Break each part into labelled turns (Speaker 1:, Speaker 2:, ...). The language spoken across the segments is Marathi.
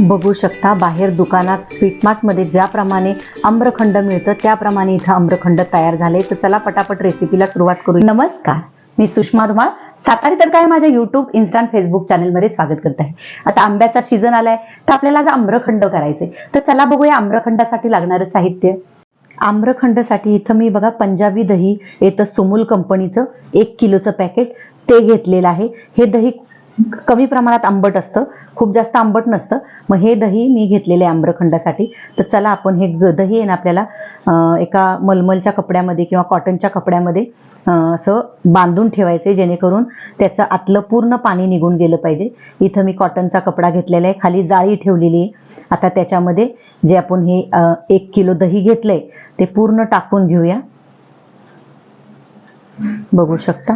Speaker 1: बघू शकता. बाहेर दुकानात स्वीट मार्टमध्ये ज्याप्रमाणे आम्रखंड मिळतं त्याप्रमाणे इथं आम्रखंड तयार झाले तर चला पटापट रेसिपीला सुरुवात करू नमस्कार मी सुषमा धुमाळ. सातारी तर काय माझ्या युट्यूब इन्स्टा फेसबुक चॅनलमध्ये स्वागत करत आहे. आता आंब्याचा सीझन आलाय तर आपल्याला आज आम्रखंड करायचे तर चला बघूया आम्रखंडासाठी लागणारं साहित्य. आम्रखंडसाठी इथं मी बघा पंजाबी दही येतं सुमूल कंपनीचं एक किलोचं पॅकेट ते घेतलेलं आहे. हे दही कमी प्रमाणात आंबट असतं खूप जास्त आंबट नसतं. मग हे दही मी घेतलेले आहे आम्रखंडासाठी. तर चला आपण हे दही आहे ना आपल्याला एका मलमलच्या कपड्यामध्ये किंवा कॉटनच्या कपड्यामध्ये असं बांधून ठेवायचे जेणेकरून त्याचं आतलं पूर्ण पाणी निघून गेलं पाहिजे. इथं मी कॉटनचा कपडा घेतलेला आहे खाली जाळी ठेवलेली आहे. आता त्याच्यामध्ये जे आपण हे एक किलो दही घेतलंय ते पूर्ण टाकून घेऊया. बघू शकता?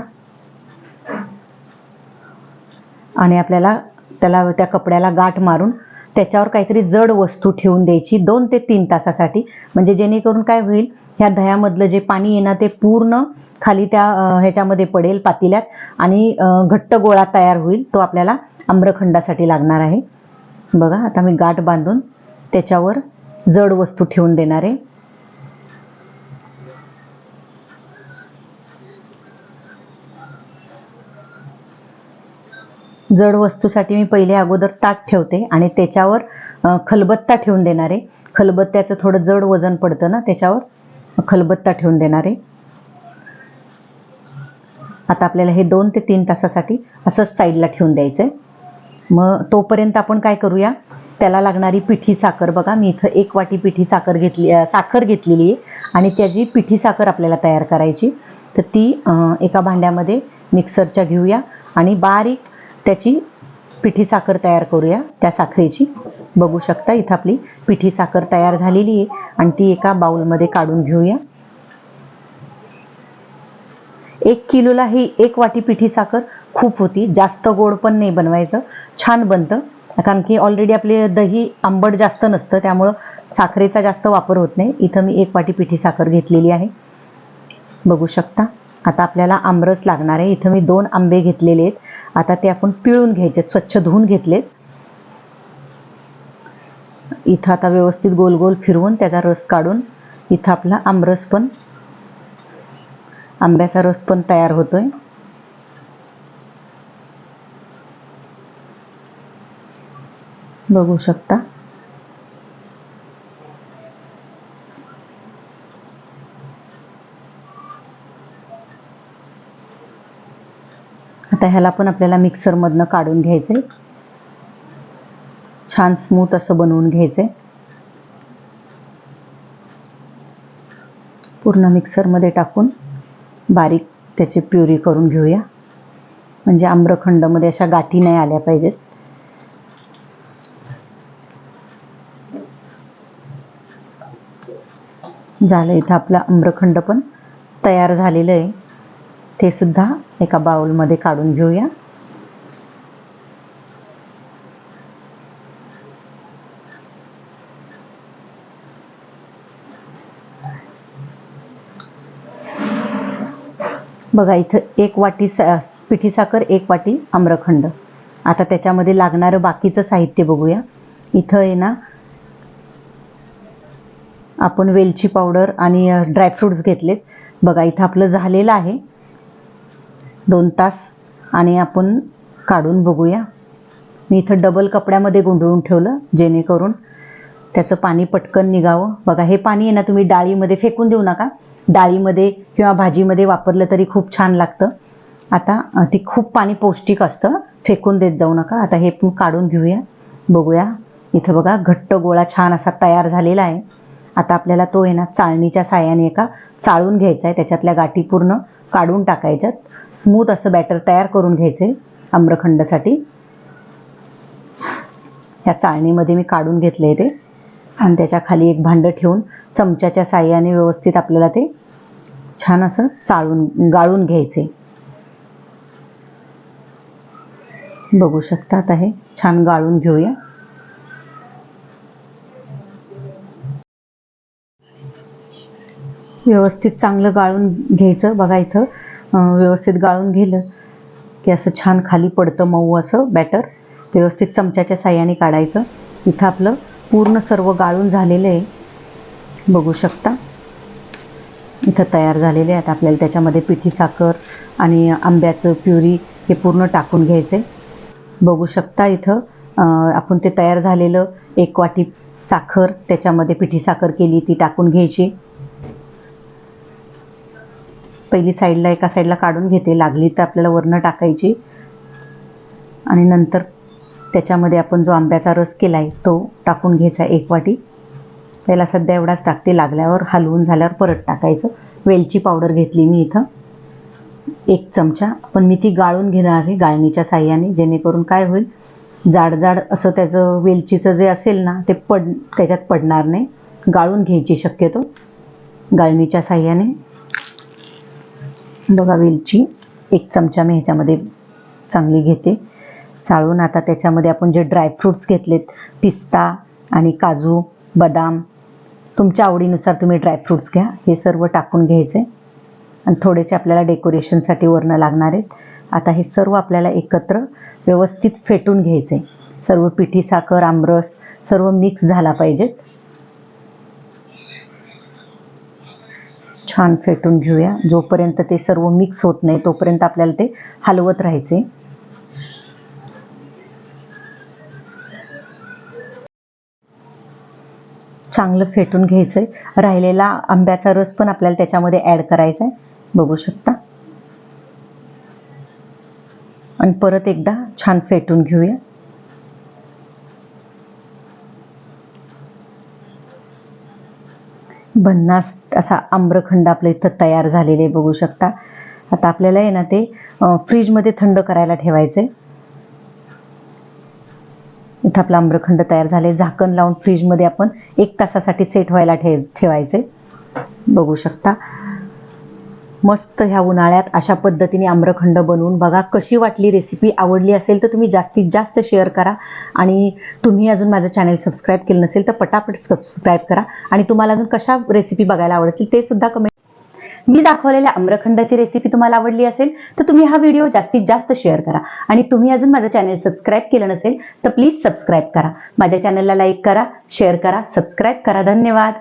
Speaker 1: आणि आपल्याला त्याला त्या कपड्याला गाठ मारून त्याच्यावर काहीतरी जड वस्तू ठेवून द्यायची दोन ते तीन तासासाठी. म्हणजे जेणेकरून काय होईल ह्या दह्यामधलं जे पाणी येणार ते पूर्ण खाली त्या ह्याच्यामध्ये पडेल पातेल्यात आणि घट्ट गोळा तयार होईल. तो आपल्याला आम्रखंडासाठी लागणार आहे. बघा आता मी गाठ बांधून त्याच्यावर जड वस्तू ठेवून देणार आहे. जड वस्तूसाठी मी पहिले अगोदर ताट ठेवते आणि त्याच्यावर खलबत्ता ठेवून देणार. आहे खलबत्त्याचं थोडं जड वजन पडतं ना त्याच्यावर खलबत्ता ठेवून देणार. आहे आता आपल्याला हे दोन ते तीन तासासाठी असंच साईडला ठेवून द्यायचं आहे मग तोपर्यंत आपण काय करूया? त्याला लागणारी पिठी साखर बघा मी इथं एक वाटी पिठी साखर घेतली साखर घेतलेली आहे आणि त्याची पिठी साखर आपल्याला तयार करायची. तर ती एका भांड्यामध्ये मिक्सरच्या घेऊया आणि बारीक त्याची पिठी साखर तयार करूया. त्या साखरेची बघू शकता इथं आपली पिठी साखर तयार झालेली आहे आणि ती एका बाउलमध्ये काढून घेऊया. एक किलोला ही एक वाटी पिठी साखर खूप होती. जास्त गोड पण नाही बनवायचं. छान बनतं. कारण की ऑलरेडी आपले दही आंबट जास्त नसतं त्यामुळं साखरेचा जास्त वापर होत नाही. इथं मी एक वाटी पिठी साखर घेतलेली आहे. बघू शकता. आता आपल्याला आमरस लागणार आहे. इथं मी दोन आंबे घेतलेले आहेत. आता ते आपण पिळून घ्यायचे स्वच्छ धुवून घेतलेत. इथं आता व्यवस्थित गोल गोल फिरवून त्याचा रस काढून इथं आपला आमरस पण आंब्याचा रस पण तयार होतोय. बघू शकता. आता ह्याला पण आपल्याला मिक्सरमधनं काढून घ्यायचंय. छान स्मूथ असं बनवून घ्यायचंय. पूर्ण मिक्सरमध्ये टाकून बारीक त्याची प्युरी करून घेऊया. म्हणजे आम्रखंडमध्ये अशा गाठी नाही आल्या पाहिजेत. झालं इथं आपलं आम्रखंड पण तयार झालेलं आहे. ते सुद्धा एका बाउलमध्ये काढून घेऊया. बघा इथं एक वाटी सा पिठी साखर एक वाटी आम्रखंड. आता त्याच्यामध्ये लागणारं बाकीचं साहित्य बघूया. इथं आहे ना आपण वेलची पावडर आणि ड्रायफ्रुट्स घेतलेत. बघा इथं आपलं झालेलं आहे. दोन तास आणि आपण काढून बघूया. मी इथं डबल कपड्यामध्ये गुंडळून ठेवलं जेणेकरून त्याचं पाणी पटकन निघावं. बघा हे पाणी आहे ना तुम्ही डाळीमध्ये फेकून देऊ नका. डाळीमध्ये किंवा भाजीमध्ये वापरलं तरी खूप छान लागतं. आता ती खूप पाणी पौष्टिक असतं. फेकून देत जाऊ नका. आता हे पण काढून घेऊया. बघूया. इथं बघा घट्ट गोळा छान असा तयार झालेला आहे. आता आपल्याला तो आहे ना चाळणीच्या साह्याने एका चाळून घ्यायचा आहे. त्याच्यातल्या गाठी पूर्ण काढून टाकायच्यात. स्मूथ असं बॅटर तयार करून घ्यायचे आम्रखंडसाठी. ह्या चाळणीमध्ये मी काढून घेतले आहे ते. आणि त्याच्याखाली एक भांडं ठेवून चमच्याच्या साह्याने व्यवस्थित आपल्याला ते छान असं चाळून गाळून घ्यायचे. बघू शकता आता हे छान गाळून घेऊया. व्यवस्थित चांगलं गाळून घ्यायचं. बघा इथं व्यवस्थित गाळून घेलं की असं छान खाली पडतं मऊ असं बॅटर व्यवस्थित चमच्याच्या साह्याने काढायचं. इथं आपलं पूर्ण सर्व गाळून झालेलं आहे. बघू शकता. इथं तयार झालेले आहेत. आपल्याला त्याच्यामध्ये पिठी साखर आणि आंब्याचं प्युरी हे पूर्ण टाकून घ्यायचं आहे बघू शकता इथं आपण ते तयार झालेलं एक वाटी साखर त्याच्यामध्ये पिठी साखर केली ती टाकून घ्यायची. पहिली साईडला एका साईडला काढून घेते. लागली तर आपल्याला वरनं टाकायची. आणि नंतर त्याच्यामध्ये आपण जो आंब्याचा रस केला आहे तो टाकून घ्यायचा एक वाटी. त्याला सध्या एवढाच टाकते. लागल्यावर हलवून झाल्यावर परत टाकायचं. वेलची पावडर घेतली मी इथं. एक चमचा. पण मी ती गाळून घेणार आहे गाळणीच्या साह्याने. जेणेकरून काय होईल जाड जाड असं त्याचं वेलचीचं जे असेल ना ते पड त्याच्यात पडणार नाही. गाळून घ्यायची शक्यतो. गाळणीच्या साह्याने. बघा वेलची. एक चमचा मी ह्याच्यामध्ये चांगली घेते. चाळून आता त्याच्यामध्ये आपण जे ड्रायफ्रूट्स घेतलेत पिस्ता आणि काजू बदाम तुमच्या आवडीनुसार तुम्ही ड्रायफ्रूट्स घ्या. हे सर्व टाकून घ्यायचे. आणि थोडेसे आपल्याला डेकोरेशनसाठी वरणं लागणार आहेत. आता हे सर्व आपल्याला एकत्र व्यवस्थित फेटून घ्यायचे. सर्व पिठी साखर आमरस सर्व मिक्स झाला पाहिजेत. छान फेटून घेऊया. जोपर्यंत ते सर्व मिक्स होत नाही तोपर्यंत आपल्याला ते हलवत राहायचे. चांगलं फेटून घ्यायचंय. राहिलेला आंब्याचा रस पण आपल्याला त्याच्यामध्ये ऍड करायचा आहे बघू शकता. आणि परत एकदा छान फेटून घेऊया. भन्नास असा आम्रखंड आपल्या इथं तयार झालेले बघू शकता. आता आपल्याला आहे ना ते फ्रीजमध्ये थंड करायला ठेवायचे इथं आपला आम्रखंड तयार झाले झाकण लावून फ्रीजमध्ये आपण एक तासासाठी सेट व्हायला ठे ठेवायचे बघू शकता. मस्त ह्या उन्हाळ्यात अशा पद्धतीने आम्रखंड बनवून बघा कशी वाटली रेसिपी आवडली असेल तर तुम्ही जास्तीत जास्त शेअर करा. आणि तुम्ही अजून माझं चॅनल सबस्क्राईब केलं नसेल तर पटापट सबस्क्राईब करा. आणि तुम्हाला अजून कशा रेसिपी बघायला आवडतील ते सुद्धा कमेंट मी दाखवलेल्या आम्रखंडाची रेसिपी तुम्हाला आवडली असेल तर तुम्ही हा व्हिडिओ जास्तीत जास्त शेअर करा. आणि तुम्ही अजून माझं चॅनल सबस्क्राईब केलं नसेल तर प्लीज सबस्क्राईब करा. माझ्या चॅनलला लाईक करा शेअर करा सबस्क्राईब करा. धन्यवाद.